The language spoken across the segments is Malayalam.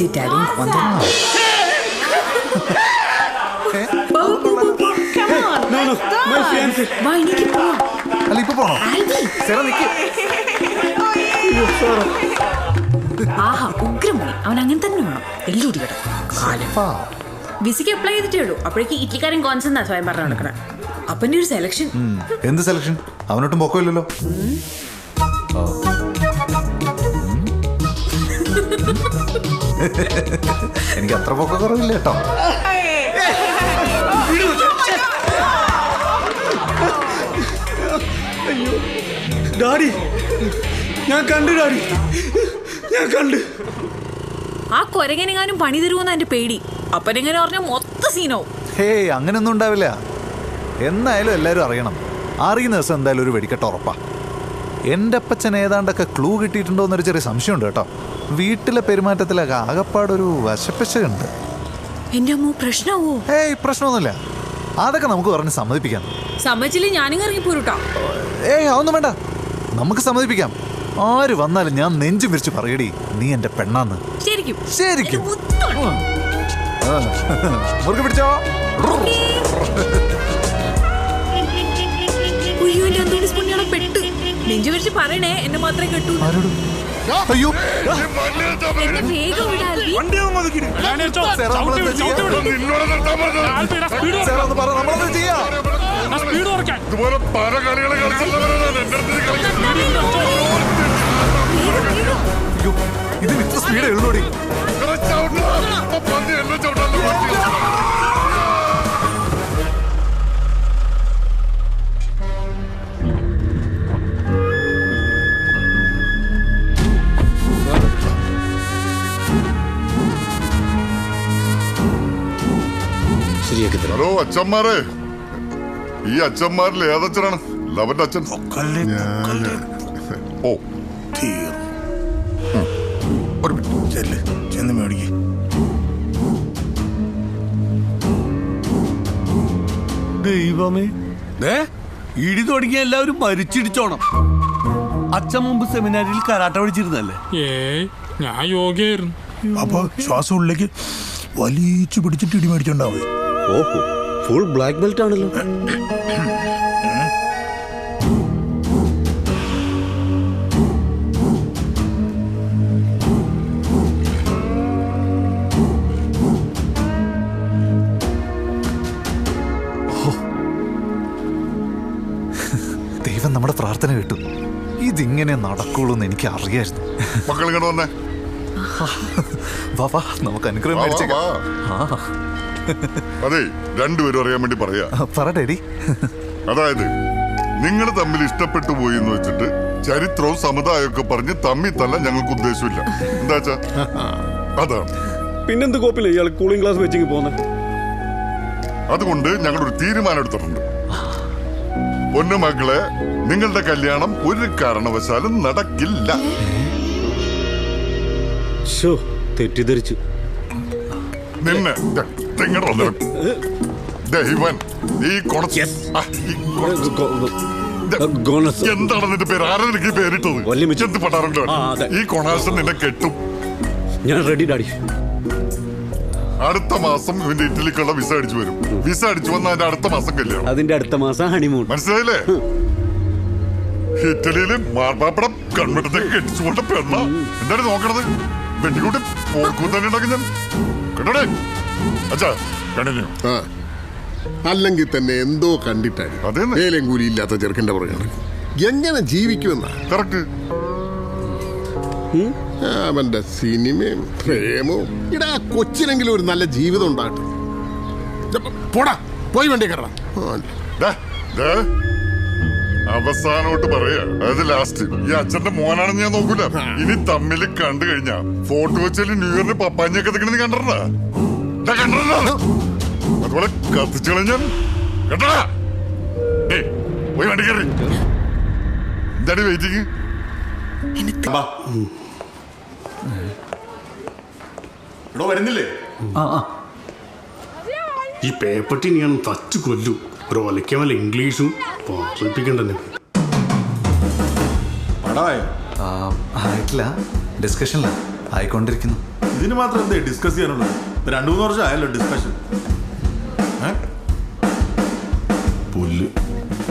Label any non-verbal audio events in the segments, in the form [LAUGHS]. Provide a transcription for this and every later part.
അപ്പം കണ്ടുപിടിച്ച ഇറ്റാലിയൻ കോന്തൻ No, നോ മൈ ഫിയാൻസി വാ എനിക്ക് പോവാം. അല്ല ഇപ്പൊ പോണോ? ആൽബി. സെറ നിക്ക്. ആഹാ ഉഗ്രമണി അവൻ അങ്ങനെ തന്നെ വേണം. എല്ലാം ഇടിക്കട്ടെ കാലം. പാ. വിസിക്ക് അപ്ലൈ ചെയ്തിട്ടേ ഉള്ളൂ. അപ്പോഴേക്ക് ഇറ്റലിക്കാരൻ കോൺസെന്നാ സ്വയം പറഞ്ഞു നടക്കണേ. അപ്പന്റെ ഒരു സെലക്ഷൻ എന്ത് സെലക്ഷൻ അവനൊട്ടും പൊക്കമില്ലല്ലോ. എനിക്ക് അത്ര പൊക്ക കുറവില്ല കേട്ടോ. ഡാഡി ഞാൻ കണ്ടു ഡാഡി. ഞാൻ കണ്ടു. ആ കൊരങ്ങനെങ്ങാനും പണി തരുമെന്ന് എന്റെ പേടി. അപ്പനെങ്ങനെ പറഞ്ഞ മൊത്ത സീനാവും. ഹേയ് അങ്ങനെയൊന്നും ഉണ്ടാവില്ല. എന്നായാലും എല്ലാവരും അറിയണം. അറിയുന്ന ദിവസം എന്തായാലും ഒരു വെടിക്കെട്ട് ഉറപ്പാ. എന്റെ അപ്പച്ചൻ ഏതാണ്ടൊക്കെ ക്ലൂ കിട്ടിയിട്ടുണ്ടോ എന്നൊരു ചെറിയ സംശയമുണ്ട് കേട്ടോ. വീട്ടിലെ പെരുമാറ്റത്തിലൊക്കെ ആകപ്പാടൊരു വശപ്പശയുണ്ട് എന്റെ അമ്മ പ്രശ്നമോ ഏയ് പ്രശ്നമൊന്നുമില്ല. അതൊക്കെ നമുക്ക് പറഞ്ഞ് സമ്മതിപ്പിക്കാം. സമ്മതിച്ചില്ലേ ഞാനും ഇറങ്ങി പോരുട്ടോ ഏയ് അതൊന്നും വേണ്ട. നമുക്ക് സമ്മതിപ്പിക്കാം. ആര് വന്നാലും ഞാൻ നെഞ്ചു വിരിച്ച് പറയടി നീ എന്റെ പെണ്ണാന്ന്. ശരിക്കും? ശരിക്കും. മുറുകെ പിടിച്ചോ. പെട്ട്? നെഞ്ചു വിരിച്ച് പറയണേ എന്നെ മാത്രമേ കിട്ടൂ അയ്യോ. വേഗം? ഇതുപോലെ പല ഇതിന് ഇത്ര സ്പീഡ് എഴുതോടി. ചവിട്ടാ പന്നി എന്നെ ചവിട്ടാൻ അച്ഛന്മാരെ. ഈ അച്ഛന്മാരിൽ ഏതച്ഛനാണ്? ലവന്റെ അച്ഛൻ. ഓ. ഒരു മിനിറ്റ്. ചെല്ല് ചെന്ന് മേടിക്ക്. ദൈവമേ. ദേ ഇടി തുടങ്ങിയ എല്ലാവരും മരിച്ചിടിച്ചോണം. അച്ഛൻ മുമ്പ് സെമിനാരിൽ കരാട്ട പഠിച്ചിരുന്നല്ലേ ഏ ഞാൻ യോഗയായിരുന്നു. അപ്പൊ ശ്വാസം ഉള്ളിലേക്ക് വലിച്ചു പിടിച്ചിട്ട് ഇടി മേടിച്ചോണ്ടാവേ ഓഹോ. ഫുൾ ബ്ലാക്ക് ബെൽറ്റ് ആണല്ലോ. ദൈവം നമ്മുടെ പ്രാർത്ഥന കേട്ടു. ഇതിങ്ങനെ നടക്കുള്ളൂ എന്ന് എനിക്ക് അറിയായിരുന്നു. മക്കൾ ഇങ്ങോട്ട് വന്നേ. വാ വാ നമുക്ക് അനുഗ്രഹം മേടിച്ചേക്കാം. വാ. അതെ രണ്ടുപേരും അറിയാൻ വേണ്ടി പറയാ. ആ, പറ ഡാഡി അതായത് നിങ്ങൾ തമ്മിൽ ഇഷ്ടപ്പെട്ടു പോയി എന്ന് വെച്ചിട്ട് ചരിത്രവും സമുദായമൊക്കെ പറഞ്ഞ് തമ്മി തല്ല ഞങ്ങൾക്ക് ഉദ്ദേശമില്ല. എന്താ വെച്ചാ അതാണ് പിന്നെന്ത് കോപ്പില്ല ഇയാൾ കൂളിംഗ് ഗ്ലാസ് വെച്ചിങ് പോകുന്നത് അതുകൊണ്ട് ഞങ്ങളൊരു തീരുമാനം എടുത്തിട്ടുണ്ട്. പൊന്നു മക്കളെ നിങ്ങളുടെ കല്യാണം ഒരു കാരണവശാലും നടക്കില്ല. തെറ്റിദ്ധരിച്ചു. നിന്നെ ഇങ്ങോട്ട് വന്നേ. ദേ, ഇവൻ ഈ കൊണ- Yes. ആ, ഈ കൊണ- ദേ, എന്താണ് നിന്റെ പേര്? ആരാ നിനക്ക് പേരിട്ടത്? എന്ത് ആ, ഈ കൊണാശം നിന്നെ കെട്ടും. ഞാൻ റെഡി ഡാഡി. അടുത്ത മാസം ഇവന്റെ ഇറ്റലിക്കുള്ള വിസ അടിച്ചു വരും. വിസ അടിച്ചു വന്ന അതിന്റെ അടുത്ത മാസം കല്യാണം. അതിന്റെ അടുത്ത മാസം ഹണിമൂൺ മനസ്സിലായില്ലേ? ഇറ്റലിയിൽ മാർപ്പാപ്പടം കൺവെട്ടത്തേക്ക് കെട്ടിച്ചുകൊണ്ട് പെണ്ണ. എന്താണ് നോക്കണത്? വെട്ടിക്കൂട്ടി പോർക്കും തന്നെ ഉണ്ടാക്കി ഞാൻ. കേട്ടോടെ അല്ലെങ്കിൽ തന്നെ എന്തോ കണ്ടിട്ടായിരുന്നു. വേലയും കൂലി ഇല്ലാത്ത ചെറുക്കന്റെ പുറകെ എങ്ങനെ ജീവിക്കുമെന്നാ? അവന്റെ സിനിമയും പ്രേമവും. ഇടാ കൊച്ചിനെങ്കിലും ഒരു നല്ല ജീവിതം ഉണ്ടാകട്ടെ. പോടാ പോയി വണ്ടി കയറണം. അവസാനോട്ട് പറയാ ലാസ്റ്റ് ഈ അച്ഛന്റെ മോനാണെന്ന് ഞാൻ നോക്കൂല. ഇനി തമ്മിൽ കണ്ടു കഴിഞ്ഞാ ഫോട്ടോ വെച്ചാൽ ന്യൂ ഇയറിന് പപ്പാഞ്ഞൊക്കെ കണ്ടിട്ടുണ്ടാ? കണ്ടിട്ടുണ്ടോ അതുപോലെ കത്തിച്ചു കളഞ്ഞാൽ കേട്ടാ. ഏയ് പോയി വണ്ടി കയറി. എന്താണ് വെയിറ്റിങ് ഇവിടെ വരുന്നില്ലേ? ഈ പേപ്പട്ടി ഞാൻ തച്ചു കൊല്ലു. ഒരു ഒലയ്ക്കാൻ വല്ല ഇംഗ്ലീഷും ആ, ആയിട്ടില്ല. ഡിസ്കഷനില്ല ആയിക്കൊണ്ടിരിക്കുന്നു. ഇതിന് മാത്രം എന്താ ഡിസ്കസ് ചെയ്യാനുള്ളത്? രണ്ടു മൂന്ന് വർഷം ആയല്ലോ ഡിസ്കഷൻ? പുല്ല്.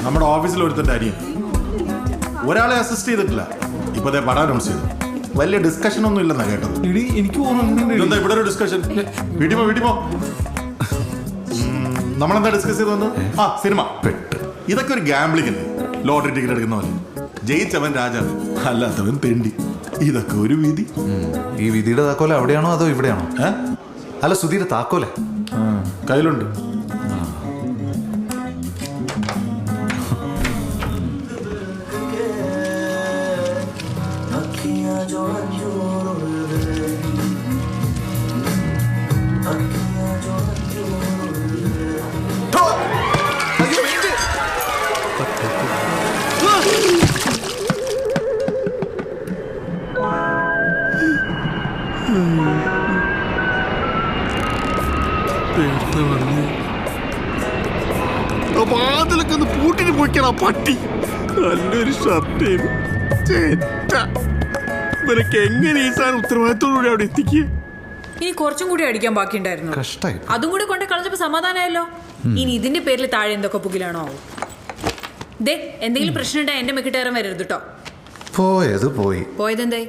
നമ്മുടെ ഓഫീസിൽ ഒരുത്തന്റെ അരി ഒരാളെ അസിസ്റ്റ് ചെയ്തിട്ടില്ല. ഇപ്പൊ അതേ പടം അനൗൺസ് ചെയ്തു. വലിയ ഡിസ്കഷൻ ഒന്നും ഇല്ലെന്നാ കേട്ടത്. ഇടി എനിക്ക് ഇവിടെ ഒരു ഡിസ്കഷൻ വീട്ടിമോ വീട്ടിമോ നമ്മളെന്താ ഡിസ്കസ് ചെയ്തു ആ സിനിമ. പെട്ട്. ഇതൊക്കെ ഒരു ഗാംബ്ലിംഗ് അല്ലേ? ലോട്ടറി ടിക്കറ്റ് എടുക്കുന്ന പോലെ. ജയിച്ചവൻ രാജാവ് അല്ലാത്തവൻ തെണ്ടി. ഇതൊക്കെ ഒരു വിധി. ഈ വിധിയുടെ താക്കോല അവിടെയാണോ അതോ ഇവിടെയാണോ? അല്ല സുധീരെ താക്കോലെ. കയ്യിലുണ്ട് കയ്യിലുണ്ട്. വാതിലൊക്കെ പൂട്ടിട്ട് പട്ടി. നല്ലൊരു ഷർട്ട് എങ്ങനെ ഈ സാധനം ഉത്തരവാദിത്തോടുകൂടി അവിടെ എത്തിക്കുക ഇനി കുറച്ചും കൂടി അടിക്കാൻ ബാക്കിയുണ്ടായിരുന്നു. അതും കൂടി കൊണ്ട് കളഞ്ഞപ്പോ സമാധാനമായല്ലോ ഇനി ഇതിന്റെ പേരിൽ താഴെ എന്തൊക്കെ പുകിലാണോ ദേ എന്തെങ്കിലും പ്രശ്നം ഉണ്ടായ എന്റെ മെക്കിട്ടേറാൻ വരരുത് കേട്ടോ പോയത് പോയി. പോയതെന്തായി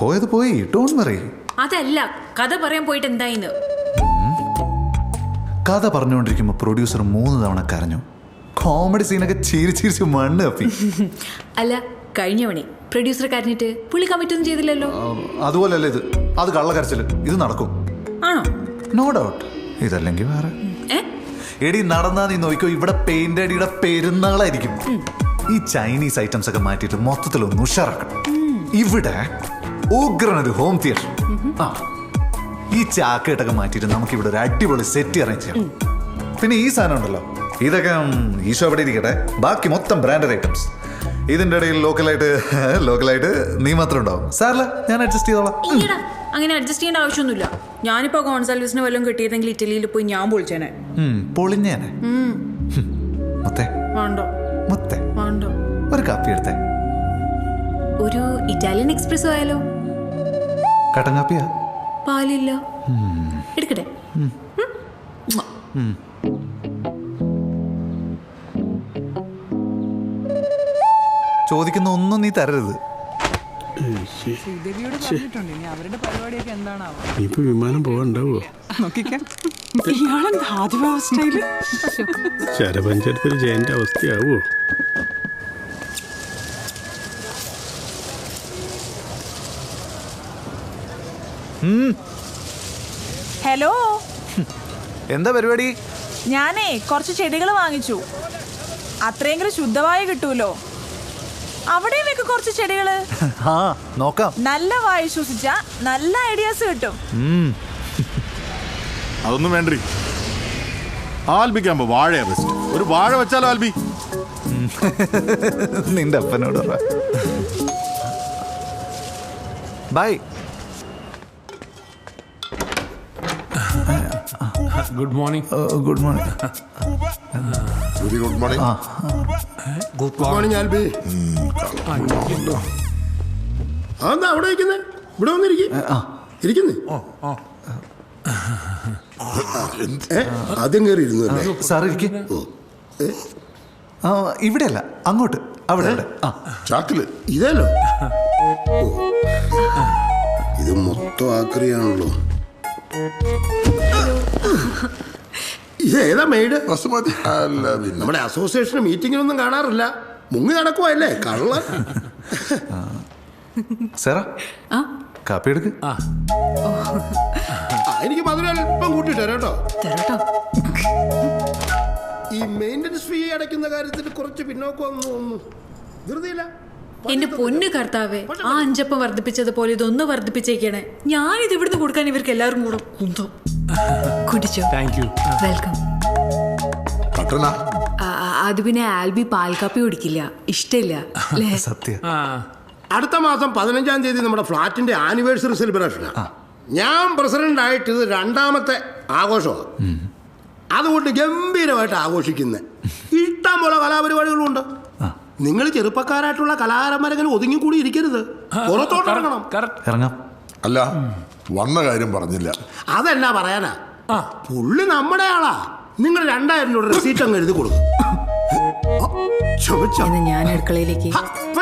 പോയത് പോയി ഡോണ്ട് വറി അതല്ല കഥ പറയാൻ പോയിട്ട് എന്തായിന്ന്? കഥ പറഞ്ഞുകൊണ്ടിരിക്കുമ്പോൾ പ്രൊഡ്യൂസർ മൂന്ന് തവണ കരഞ്ഞു. കോമഡി സീനൊക്കെ ചിരി ചിരിച്ച് മണ്ണ് കപ്പി അല്ല കഴിഞ്ഞ പണി പ്രൊഡ്യൂസർ കരഞ്ഞിട്ട് പുള്ളി കമ്മിറ്റ് ഒന്നും ചെയ്തില്ലല്ലോ. അതുപോലല്ല ഇത്. അത് കള്ളക്കരച്ചിൽ. ഇത് നടക്കും. ആണോ? നോ ഡൗട്ട് ഇതല്ലെങ്കിൽ വേറെ. എടി നടന്നാ നീ നോക്കിക്കോ ഇവിടെ പെയിന്റ് അടിയുടെ പെരുന്നാളായിരിക്കും. ഈ ചൈനീസ് ഐറ്റംസ് ഒക്കെ മാറ്റിയിട്ട് മൊത്തത്തിൽ ഒന്ന് ഉഷാറാക്കണം. ഇവിടെ ഉഗ്രനൊരു ഹോം തിയേറ്റർ ആ ഈ ചാക്കേട്ടൊക്കെ മാറ്റിയിട്ട് നമുക്ക് ഇവിടെ ഒരു അടിപൊളി സെറ്റ് അറേഞ്ച് ചെയ്യാം. പിന്നെ ഈ സാധനം ഉണ്ടല്ലോ. ഇതൊക്കെ ഈശോ അവിടെ ഇരിക്കട്ടെ. ബാക്കി മൊത്തം ബ്രാൻഡഡ് ഐറ്റംസ് ഇതിന്റെ ഇടയിൽ ലോക്കലായിട്ട് [LAUGHS] ലോക്കലായിട്ട് നീ മാത്രം ഉണ്ടാവും. സാറില്ല ഞാൻ അഡ്ജസ്റ്റ് ചെയ്തോളാം. അങ്ങനെ അഡ്ജസ്റ്റ് ചെയ്യേണ്ട ആവശ്യമൊന്നുമില്ല. ഞാനിപ്പോ ഗോൺസാൽവിസിന് വല്ലതും കിട്ടിയിരുന്നെങ്കിൽ ഇറ്റലിയിൽ പോയി ഞാൻ പൊളിച്ചേനെ. പൊളിഞ്ഞേനെ. ഹും. മുത്തേ. വേണ്ടോ? മുത്തേ. വേണ്ടോ? ഒരു കാപ്പി എടുത്തേ. ഒരു ഇറ്റാലിയൻ എക്സ്പ്രസ് ആയാലോ? കട്ടൻ കാപ്പിയാ? പാലില്ല. എടുക്കട്ടെ. ചോദിക്കുന്ന ഒന്നും നീ തരരുത്. ഇപ്പൊ വിമാനം ജയന്റെ അവസ്ഥയാവോ ഹലോ? എന്താ പരിപാടി? ഞാനേ കുറച്ച് ചെടികൾ വാങ്ങിച്ചു. അത്രയെങ്കിലും ശുദ്ധമായ കിട്ടൂലോ? അവിടെയും വെക്ക് കുറച്ച് ചെടികൾ. [LAUGHS] ആ നോക്കാം. നല്ല വായു ശ്വസിച്ച നല്ല ഐഡിയാസ് കിട്ടും. അതൊന്നും വേണ്ടി ആൽബിക്കാകുമ്പോ വാഴ ബെസ്റ്റ് ഒരു വാഴ വെച്ചാലോ ആൽബി? [LAUGHS] നിന്റെ അപ്പനോട് പറ. Bye. Good morning. Good morning. Good morning. Good morning Albi അതെന്താ അവിടെ ഇരിക്കുന്നേ? ഇവിടെ വന്നിരിക്കും. ഇരിക്കുന്നേ? ആദ്യം കയറി ഇരുന്നു സാർ ഇരിക്കും. ആ ഇവിടെയല്ല അങ്ങോട്ട്. അവിടെ ചാക്കിൽ ഇതല്ലോ. ഇത് മൊത്തം ആക്രിയാണല്ലോ. ഇത് ഏതാ മെയ്ഡ് അല്ല നമ്മുടെ അസോസിയേഷൻ മീറ്റിങ്ങിനൊന്നും കാണാറില്ല. മുങ്ങി നടക്കുവല്ലേ കള്ള [LAUGHS] സാറാ കാപ്പി എടുക്ക്. ആ, എനിക്ക് മധുരം അല്പം കൂട്ടിട്ട് കേട്ടോ. തരാട്ടോ. ഈ മെയിന്റനൻസ് ഫീ അടയ്ക്കുന്ന കാര്യത്തിൽ കുറച്ച് പിന്നോക്കം ഒന്ന് ധൃതിയില്ല. എന്റെ പൊന്ന് കർത്താവേ ആ അഞ്ചപ്പം വർദ്ധിപ്പിച്ചതുപോലെ ഇതൊന്ന് വർദ്ധിപ്പിച്ചേക്കണേ. ഞാനിത് ഇവിടുന്ന് കൊടുക്കാൻ ഇവർക്ക് എല്ലാവരും കൂടെ കുന്തോ. കുടിച്ചോ. താങ്ക് യു വെൽക്കം അത് പിന്നെ ആൽബി പാൽക്കാപ്പി കുടിക്കില്ല. ഇഷ്ടമില്ല അല്ലേ? [LAUGHS] സത്യം. ആ. അടുത്ത മാസം പതിനഞ്ചാം തീയതി നമ്മുടെ ഫ്ലാറ്റിന്റെ ആനിവേഴ്സറി സെലിബ്രേഷനാണ് ഞാൻ പ്രസിഡന്റ് ആയിട്ട് ഇത് രണ്ടാമത്തെ ആഘോഷമാണ് അതുകൊണ്ട് ഗംഭീരമായിട്ട് ആഘോഷിക്കുന്നത് ഇഷ്ടം പോലെ കലാപരിപാടികളും ഉണ്ട്. നിങ്ങൾ ചെറുപ്പക്കാരായിട്ടുള്ള കലാകാരന്മാരെങ്ങനെ ഒതുങ്ങിക്കൂടി ഇരിക്കരുത്. പുറത്തോട്ടിറങ്ങണം ഇറങ്ങാം. അല്ല. വന്ന കാര്യം പറഞ്ഞില്ല. അതെന്നാ പറയാനാ? പുള്ളി നമ്മുടെ ആളാ. നിങ്ങൾ രണ്ടായിരം രൂപ റെസീറ്റ് അങ്ങ് എഴുതി കൊടുക്കും. ചുമച്ചോ? ഞാൻ അടുക്കളയിലേക്ക്.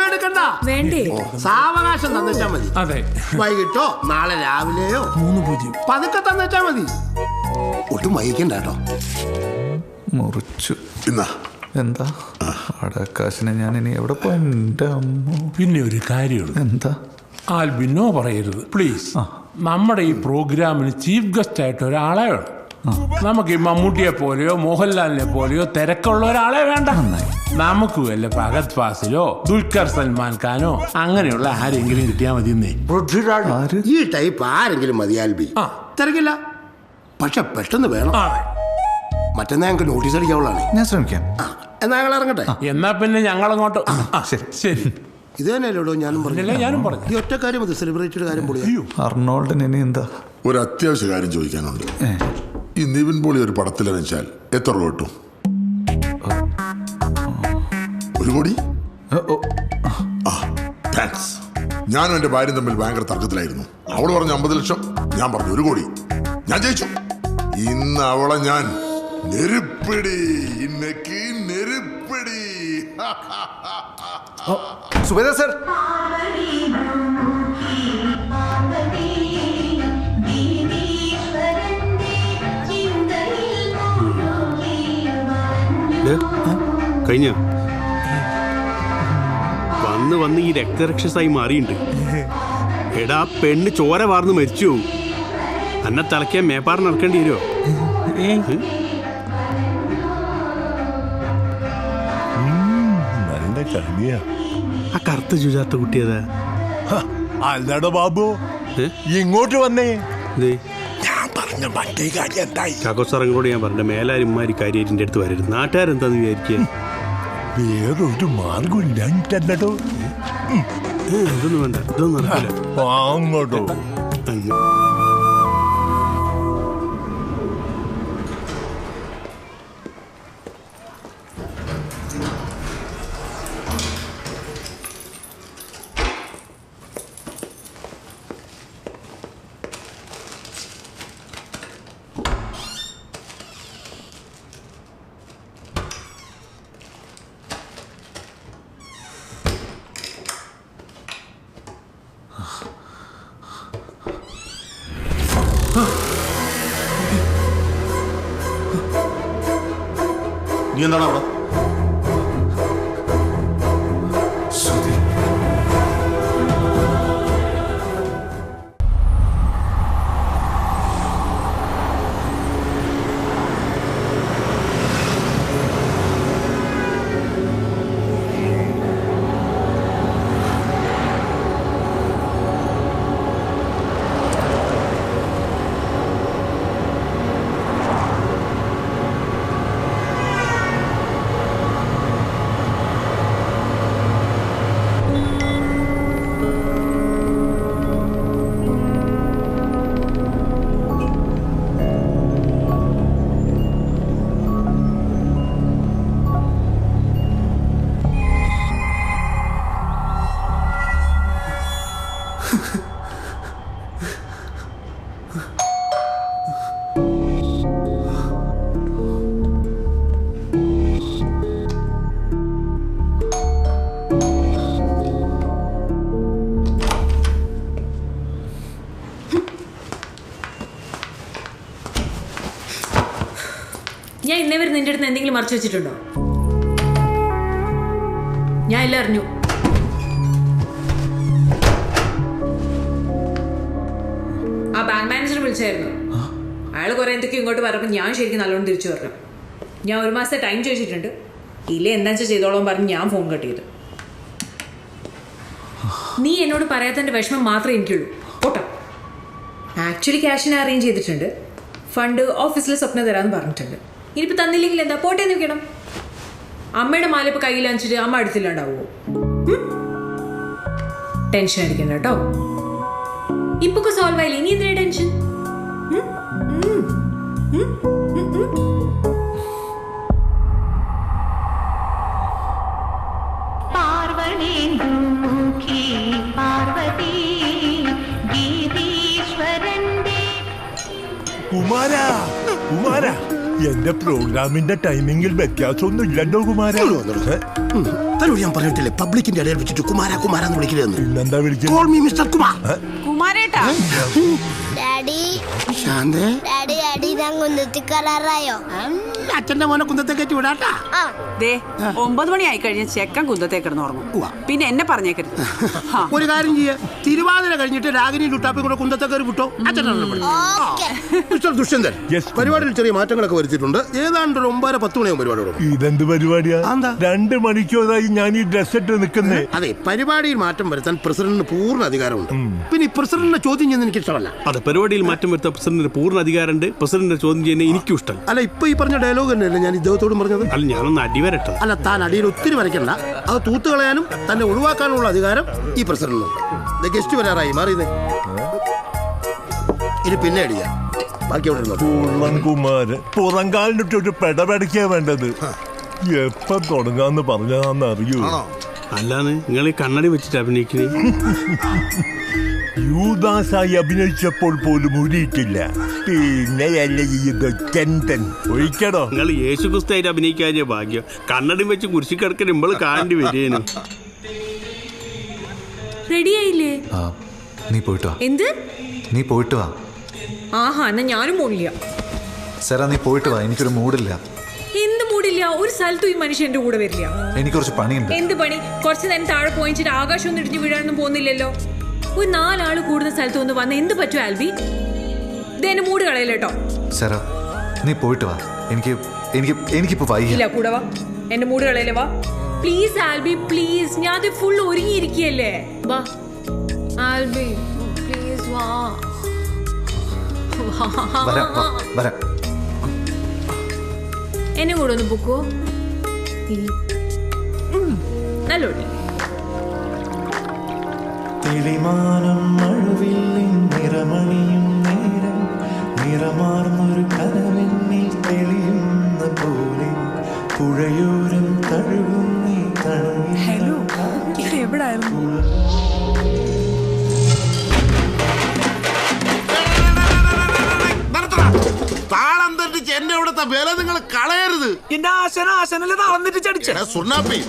എടുക്കണ്ട വേണ്ടേ? സാവകാശം തന്നിച്ചാ മതി. അതെ. വൈകിട്ടോ? നാളെ രാവിലെയോ? മൂന്ന് പൂജ്യം. പതുക്കെ തന്നിച്ചാ മതി. ഒട്ടും വൈകിക്കണ്ട കേട്ടോ. മുറിച്ചു. ഇന്നാ. എന്താ? അടക്കാശിനെ ഞാൻ ഇനി എവിടെ പോയി? എന്റെ അമ്മ. പിന്നെ ഒരു കാര്യമുള്ളൂ എന്താ? ആൽബിനോ പറയരുത്. പ്ലീസ്. നമ്മുടെ ഈ പ്രോഗ്രാമിന് ചീഫ് ഗസ്റ്റ് ആയിട്ട് ഒരാളെ വേണം. നമുക്ക് ഈ മമ്മൂട്ടിയെ പോലെയോ മോഹൻലാലിനെ പോലെയോ തിരക്കുള്ള ഒരാളെ വേണ്ട. നമുക്ക് വല്ല ഭഗത് ഫാസിലോ ദുൽഖർ സൽമാൻ ഖാനോ അങ്ങനെയുള്ള ആരെങ്കിലും കിട്ടിയാൽ മതി എന്നേ പൃഥ്വിരാജ് ഈ ടൈപ്പ് ആരെങ്കിലും മതിയാൽ ബി ആ. തിരക്കില്ല. പക്ഷെ പെട്ടെന്ന് വേണം. മറ്റന്നാ ഞങ്ങൾക്ക് നോട്ടീസ് അടിക്കാവുള്ളതാണ്. ഞാൻ ശ്രമിക്കാം. എന്നാ ഞങ്ങൾ ഇറങ്ങട്ടെ. എന്നാ പിന്നെ ഞങ്ങൾ അങ്ങോട്ട്. ശരി. ശരി. ഇത് തന്നെയല്ലോ ഞാനും പറഞ്ഞു ഇതല്ലേ ഞാനും പറഞ്ഞു ഈ ഒറ്റ കാര്യം മതി സെലിബ്രിറ്റിയുടെ കാര്യം പൊളിയാ അർണോൾഡിന് ഇനി എന്താ? ഒരു അത്യാവശ്യ കാര്യം ചോദിക്കാനുണ്ട്. ഈ നിവിൻ പോളി ഒരു പടത്തിൽ വെച്ചാൽ എത്ര രൂപ കിട്ടും? ഒരു കോടി? താങ്ക്സ് ഞാനും എന്റെ ഭാര്യയും തമ്മിൽ ഭയങ്കര തർക്കത്തിലായിരുന്നു. അവൾ പറഞ്ഞു അമ്പത് ലക്ഷം ഞാൻ പറഞ്ഞു ഒരു കോടി. ഞാൻ ജയിച്ചു. ഇന്ന് അവളെ ഞാൻ നെരുപ്പിടി. ഇന്നക്ക് നെരുപ്പിടി. സുബേദ സർ കഴിഞ്ഞ? വന്ന് വന്ന് ഈ രക്തരക്ഷസായി മാറിയിട്ടുണ്ട് എടാ പെണ്ണ് ചോര വാർന്ന് മരിച്ചു. എന്നെ അന്നെ തലയ്ക്കാൻ മേപ്പാറിന് ഇറക്കേണ്ടി വരുമോ നല്ല കളിയാ ആ കറുത്ത ചുചാത്ത കുട്ടിയതാ അല്ലടോ ബാബു? ഇങ്ങോട്ട് വന്നേ. ഞാൻ പറഞ്ഞ മറ്റേ കാര്യം എന്തായി? ഞാൻ പറഞ്ഞു അടുത്ത് വരരുത്. നാട്ടുകാരെന്താന്ന് വിചാരിക്കുക വേറൊരു മാർഗം ഇല്ലട്ടോ ഇതൊന്നും വേണ്ട. ഇതൊന്നും നടക്കില്ല. അങ്ങോട്ടോ. നീ എന്താണ് അവിടെ? എന്തെങ്കിലും മറച്ചു വെച്ചിട്ടുണ്ടോ? ഞാൻ എല്ലാം അറിഞ്ഞു. ആ ബാങ്ക് മാനേജർ വിളിച്ചായിരുന്നു. അയാൾ കുറെ എന്തൊക്കെയോ ഇങ്ങോട്ട് പറഞ്ഞപ്പോൾ ഞാൻ ശരിക്കും നല്ലോണം തിരിച്ചു പറഞ്ഞു. ഞാൻ ഒരു മാസത്തെ ടൈം ചോദിച്ചിട്ടുണ്ട്. ഇല്ല എന്താ വെച്ചാൽ ചെയ്തോളാം പറഞ്ഞ് ഞാൻ ഫോൺ കട്ട് ചെയ്തു. നീ എന്നോട് പറയാത്തതിന്റെ വിഷമം മാത്രമേ എനിക്കുള്ളൂ. ഓട്ടോ ആക്ച്വലി ക്യാഷിനെ അറേഞ്ച് ചെയ്തിട്ടുണ്ട്. ഫണ്ട് ഓഫീസിൽ സ്വപ്നം തരാമെന്ന് പറഞ്ഞിട്ടുണ്ട്. ഇനിയിപ്പോ തന്നില്ലെങ്കിൽ എന്താ? പോട്ടെ എന്ന് അമ്മയുടെ മാല ഇപ്പൊ കയ്യിൽ അണിച്ചിട്ട് അമ്മ അടുത്തില്ലാണ്ടാവോ? ടെൻഷൻ അടിക്കണ്ട കേട്ടോ. ഇപ്പൊക്കെ സോൾവ് ആയില്ല? ഇനി എന്തിനാ ടെൻഷൻ കുമാര കുമാര. എന്റെ പ്രോഗ്രാമിന്റെ ടൈമിംഗിൽ വ്യത്യാസമൊന്നും ഇല്ലല്ലോ കുമാര. തന്നോട് ഞാൻ പറഞ്ഞിട്ടില്ലേ പബ്ലിക്കിന്റെ ഇടയിൽ വെച്ചിട്ട് കുമാര കുമാര എന്ന് വിളിക്കരുതെന്ന്. പിന്നെന്താ മീ മിസ്റ്റർ കുമാർ. കുമാരേട്ടാ. ഡാഡി. ശാന്തേ. ഡാഡി ഡാഡി ഞാൻ കുന്നത്തി കരാറായോ? അച്ഛന്റെ മോനെ കുന്തത്തെ കയറ്റി വിടാട്ടാ. ദേ ഒമ്പത് മണി ആയി കഴിഞ്ഞ ചെക്കൻ കുന്തത്തെ കിടന്ന് ഉറങ്ങും. പിന്നെ എന്നെ പറഞ്ഞേക്കരുത്. ഒരു കാര്യം ചെയ്യ. തിരുവാതിര കഴിഞ്ഞിട്ട് രാഗിനി ലുട്ടാപ്പി കൂടെ കുന്തത്തെ കയറി വിട്ടോ. മിസ്റ്റർ ദുഷ്യന്തൻ പരിപാടിയിൽ ചെറിയ മാറ്റങ്ങളൊക്കെ വരുത്തിയിട്ടുണ്ട്. ഏതാണ്ട് ഒരു ഒമ്പതര പത്ത് മണിയാവും പരിപാടി. ഇതെന്ത് പരിപാടിയാ? രണ്ട് മണിക്കൂറായി ഞാൻ ഈ ഡ്രസ് ഇട്ട് നിൽക്കുന്നേ. അതെ പരിപാടിയിൽ മാറ്റം വരുത്താൻ പ്രസിഡന്റിന് പൂർണ അധികാരമുണ്ട്. പിന്നെ ഈ പ്രസിഡന്റിനെ ചോദ്യം ചെയ്യുന്നത് എനിക്ക് ഇഷ്ടമല്ല അതെ. പരിപാടിയിൽ മാറ്റം വരുത്ത പ്രസിഡന്റിന് പൂർണ അധികാരമുണ്ട്. പ്രസിഡന്റിനെ ചോദ്യം ചെയ്യുന്നത് എനിക്കും ഇഷ്ടം. അല്ല ഇപ്പൊ ഈ പറഞ്ഞ ഡയലോഗ് തന്നെയല്ലേ ഞാൻ ഇദ്ദേഹത്തോടും പറഞ്ഞത്? അല്ല ഞാനൊന്ന് അടിവരട്ടെ അല്ല താൻ അടിയിൽ ഒത്തിരി വരയ്ക്കണ്ട. അത് തൂത്ത് കളയാനും തന്നെ ഒഴിവാക്കാനുള്ള അധികാരം ഈ പ്രസിഡന്റിനുണ്ട്. ഗസ്റ്റ് വരാറായി മാറിയത് ഇനി പിന്നെ അടിയാ ബാക്കി പുറങ്കാലിനിട്ട് ഒരു പെടപെടക്കാ വേണ്ടത്. എപ്പം തുടങ്ങാന്ന് പറഞ്ഞാന്ന് അറിയൂ അല്ലാന്ന് നിങ്ങൾ ഈ കണ്ണടി വെച്ചിട്ട് അഭിനയിക്കുന്നത് [LAUGHS] യൂദാസായി അഭിനയിച്ചപ്പോൾ പോലും ഊരിയിട്ടില്ല പിന്നെയല്ല ഇത് ചന്തൻ ഒഴിക്കടോ നിങ്ങൾ യേശു ക്രിസ്തായിട്ട് അഭിനയിക്കാതിയ ഭാഗ്യം. കണ്ണടി വെച്ച് കുരിശി കിടക്കൽ ഇമ്പൾ കാണേണ്ടി വരികയാണ്. റെഡിയായില്ലേ? ആ നീ പോയിട്ട് വാ. എന്ത്? നീ പോയിട്ട് വാ. ആഹാ എന്നാ ഞാനും പോണില്ല. സെറാ നീ പോയിട്ട് വാ. എനിക്കൊരു മൂടില്ല. എന്ത് മൂടില്ല? ഒരു സ്ഥലത്തും ഈ മനുഷ്യൻ എന്റെ കൂടെ വരില്ല. എനിക്ക് കുറച്ച് പണിയുണ്ട്. എന്ത് പണി? കുറച്ച് നേരം താഴെ പോയിച്ചിട്ട് ആകാശം ഒന്നും ഇടിഞ്ഞു വീഴാനൊന്നും പോകുന്നില്ലല്ലോ. ഒരു നാലാൾ കൂടുന്ന സ്ഥലത്ത് ഒന്ന് വന്ന് എന്ത് പറ്റും ആൽബി? ഇതെന്നെ എന്റെ മൂട് കളയില്ല കേട്ടോ സെറാ നീ പോയിട്ട് വാ. എനിക്ക് എനിക്ക് എനിക്കിപ്പോ വൈകില്ല കൂടെ വാ. എന്റെ മൂട് കളയില്ല വാ. പ്ലീസ് ആൽബി പ്ലീസ് ഞാൻ അത് ഫുൾ ഒരുങ്ങിയിരിക്കുകയല്ലേ. വാ. ആൽബി പ്ലീസ് വാ, എന്നെ കൂടെ ഒന്ന് പൊക്കോ. നല്ലോട്ടെ. തെളിമാനം മഴവില്ലിൻ നിറമണിയും നേരം നിറമാർന്നൊരു കനവെന്നിൽ തെളിയുന്ന പോലെ പുഴയോരം തഴുകും നീ ഹലോ ഇത് എവിടായിരുന്നു? താളം തെറ്റിച്ച് എന്നെ അവിടുത്തെ വില നിങ്ങൾ കളയരുത്. എന്റെ ആശന ആശനല്ലേ താളം തെറ്റിച്ചടിച്ച സുണ്ണാപ്പി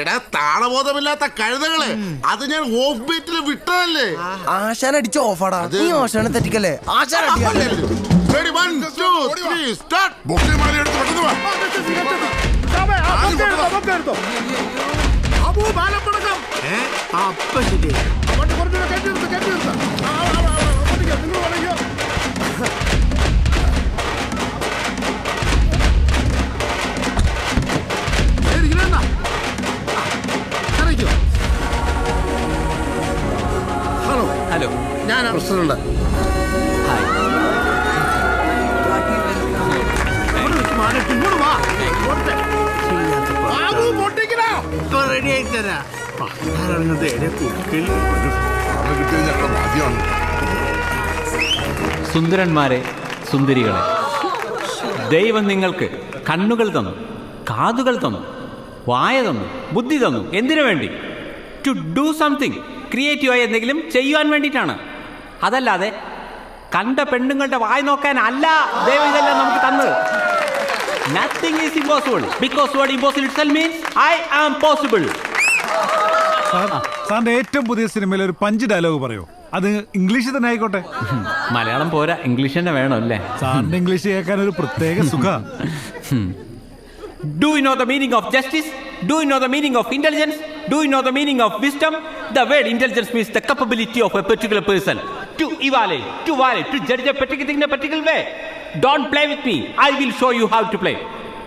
എടാ താളബോധമില്ലാത്ത കഴുതകൾ. അത് ഞാൻ ഓഫ് ബീറ്റിൽ വിട്ടതല്ലേ ആശാൻ അടിച്ച ഓഫാടാ. നീ ആശാനെ തെറ്റിക്കല്ലേ? ആശാൻ Ready, one, റെഡി ഞാൻ പ്രസിഡന്റ്. സുന്ദരന്മാരെ സുന്ദരികളെ ദൈവം നിങ്ങൾക്ക് കണ്ണുകൾ തന്നു കാതുകൾ തന്നു വായ തന്നു ബുദ്ധി തന്നു. എന്തിനു വേണ്ടി? ടു ഡു സംതിങ് ക്രിയേറ്റീവായി എന്തെങ്കിലും ചെയ്യുവാൻ വേണ്ടിയിട്ടാണ്. അതല്ലാതെ കണ്ട പെണ്ണുങ്ങളുടെ വായ നോക്കാൻ അല്ല ദൈവം ഇതെല്ലാം നമുക്ക് തന്നത്. Nothing is impossible because word impossible it means I am. Possible സാറിന്റെ ഏറ്റവും പുതിയ സിനിമയിൽ ഒരു പഞ്ച് ഡയലോഗ് പറയോ. അത് ഇംഗ്ലീഷിൽ തന്നെ ആയിക്കോട്ടെ. [LAUGHS] മലയാളം പോരാ ഇംഗ്ലീഷ് തന്നെ വേണം അല്ലേ? സാറിന്റെ ഇംഗ്ലീഷ് കേൾക്കാൻ ഒരു പ്രത്യേക സുഖ. Do you know the meaning of justice do you know the meaning of intelligence? Do you know the meaning of wisdom? The word intelligence means the capability of a particular person to evaluate, to validate, to judge a particular thing in a particular way. Don't play with me. I will show you how to play.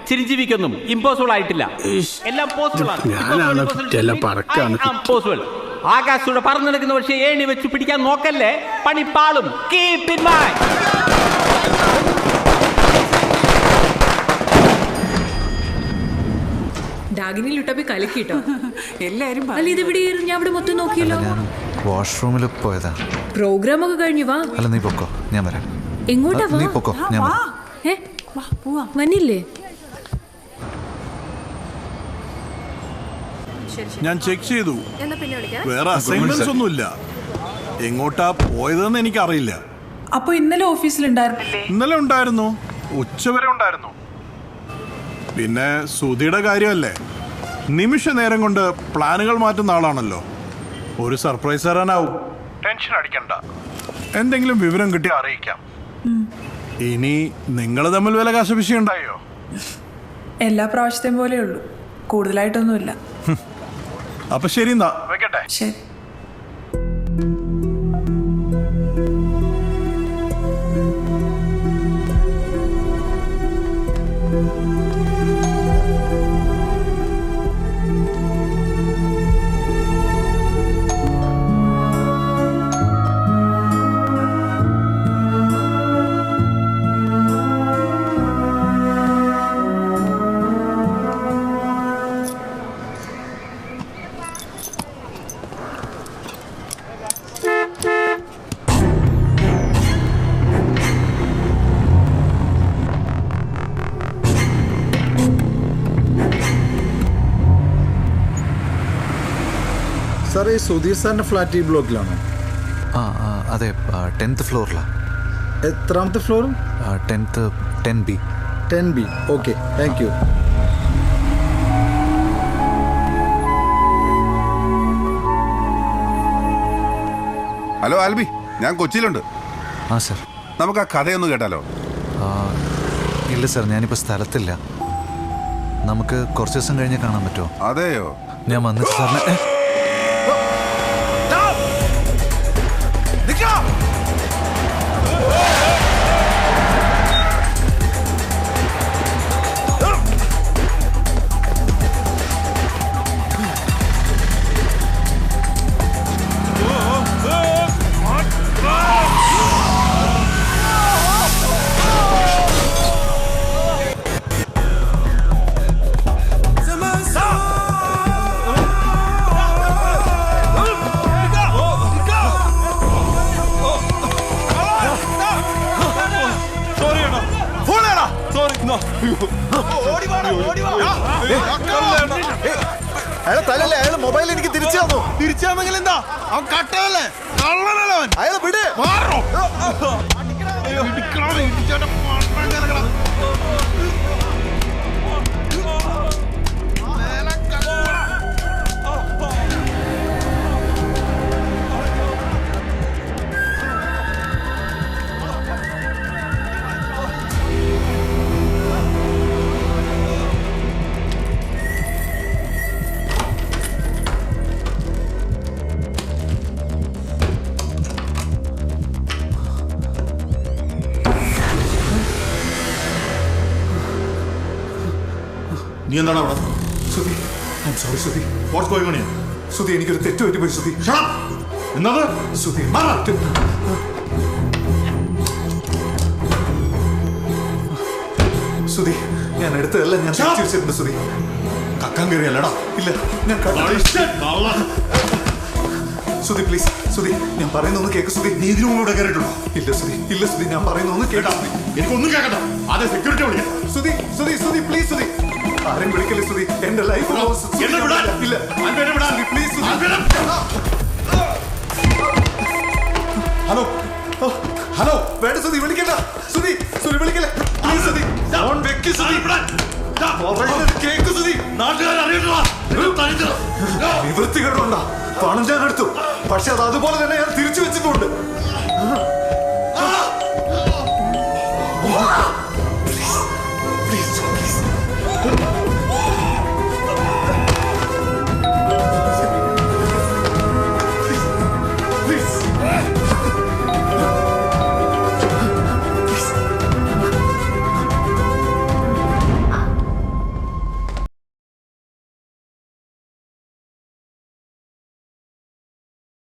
ചിരിജീവിക്കൊന്നും ഇമ്പോസിബിൾ ആയിട്ടില്ല എല്ലാം പോസിബിൾ ആണ് പോസിബിൾ ആകാശത്തൂടെ പറന്നു നടക്കുന്ന പക്ഷേ ഏണി വെച്ച് പിടിക്കാൻ നോക്കല്ലേ പണിപ്പാളും കീപ് ഇൻ മൈൻഡ് ഡാഗിനി പോയി കലക്കിട്ടോ? [LAUGHS] എല്ലാരും അല്ല ഇതെവിടെ ഞാൻ ഇവിടെ മൊത്തം നോക്കിയല്ലോ. ഞാൻ വാഷ്റൂമിൽ പോയതാ. പ്രോഗ്രാം ഒക്കെ കഴിഞ്ഞു വാ. അല്ല നീ പൊക്കോ. ഞാൻ വരാം. എങ്ങോട്ടാ വാ നീ പൊക്കോ. ഞാൻ വരാം. ഏ? വന്നില്ലേ? ഞാൻ ചെക്ക് ചെയ്തു. വേറെ അസൈൻമെന്റ്സ് ഒന്നുമില്ല. എങ്ങോട്ടാ പോയതെന്ന് എനിക്കറിയില്ല. അപ്പൊ ഇന്നലെ ഓഫീസിലുണ്ടായിരുന്നില്ലേ ഇന്നലെ ഉണ്ടായിരുന്നു. ഉച്ചവരെ ഉണ്ടായിരുന്നു. പിന്നെ സുധിയുടെ കാര്യമല്ലേ? നിമിഷ നേരം കൊണ്ട് പ്ലാനുകൾ മാറ്റുന്ന ആളാണല്ലോ. ഒരു സർപ്രൈസ് തരാനാവും. ടെൻഷൻ അടിക്കണ്ട. എന്തെങ്കിലും വിവരം കിട്ടി അറിയിക്കാം. ഇനി നിങ്ങൾ തമ്മിൽ വില കാശപിശി ഉണ്ടായോ എല്ലാ പ്രാവശ്യത്തെയും പോലെ ഉള്ളൂ. കൂടുതലായിട്ടൊന്നുമില്ല. [LAUGHS] അപ്പൊ ശരി എന്നാ. വെക്കട്ടെ. ശരി. thank ഈ സുധീർ സാറിന്റെ ഫ്ലാറ്റ് ഈ ബ്ലോക്കിലാണോ ആ ആ, അതെ ടെൻത്ത് ഫ്ലോറിലാണ് എത്രാമത്തെ floor tenth ten B ten B okay thank you hello Albi ഞാൻ കൊച്ചിയിലുണ്ട്. ആ സർ നമുക്ക് ആ കഥയൊന്ന് കേട്ടാലോ? ആ, ഇല്ല സർ ഞാനിപ്പോൾ സ്ഥലത്തില്ല. നമുക്ക് കുറച്ച് ദിവസം കഴിഞ്ഞ് കാണാൻ പറ്റുമോ? അതെയോ? ഞാൻ വന്നിട്ട് സാറിന് ഏ, തന്നെങ്കിൽ എന്താ? അവൻ കട്ടതല്ലേ കള്ളനല്ലേ അവൻ? അയാൾ വിട്. മാറോ നീ എന്താണ് അവിടെ? Shruti. I sorry Shruti. What's going on here Sudhi എനിക്കൊരു തെറ്റ് പറ്റി പോയി സുധി എന്നത്? ശ്രുതി ശ്രുതി ഞാൻ എടുത്തതല്ല ഞാൻ വെച്ചിട്ടുണ്ട് സുധി കക്കാൻ കയറിയല്ലടാ. ഇല്ല ഞാൻ സുധി പ്ലീസ് സുധി ഞാൻ പറയുന്നൊന്ന് കേക്ക് സുധി നീ ഇതിനു മുമ്പ് ഇവിടെ കയറിയിട്ടുണ്ടോ? ഇല്ല സുധി ഇല്ല സുധി ഞാൻ പറയുന്നൊന്ന് കേട്ടാ എനിക്കൊന്നും കേൾക്കണ്ട. അതെ സെക്യൂരിറ്റി വിളിക്കാം. സുധി സുധി സുധി പ്ലീസ് സുധി ആരും വിളിക്കല്ലേ സുധി എന്റെ ലൈഫ് എന്നെ വിടാൻ. ഇല്ല. വിടാൻ. പ്ലീസ് ഹലോ ഹലോ വേണ്ട സുധി വിളിക്കണ്ട. സുധി സുധി വിളിക്കല്ലേ? പ്ലീസ് സുധി ഫോൺ വെക്ക് സുധി കേക്ക് സുധി നാട്ടുകാർ പണം ഞാൻ എടുത്തു. പക്ഷെ അത് അതുപോലെ തന്നെ ഞാൻ തിരിച്ചു വെച്ചിട്ടുണ്ട്.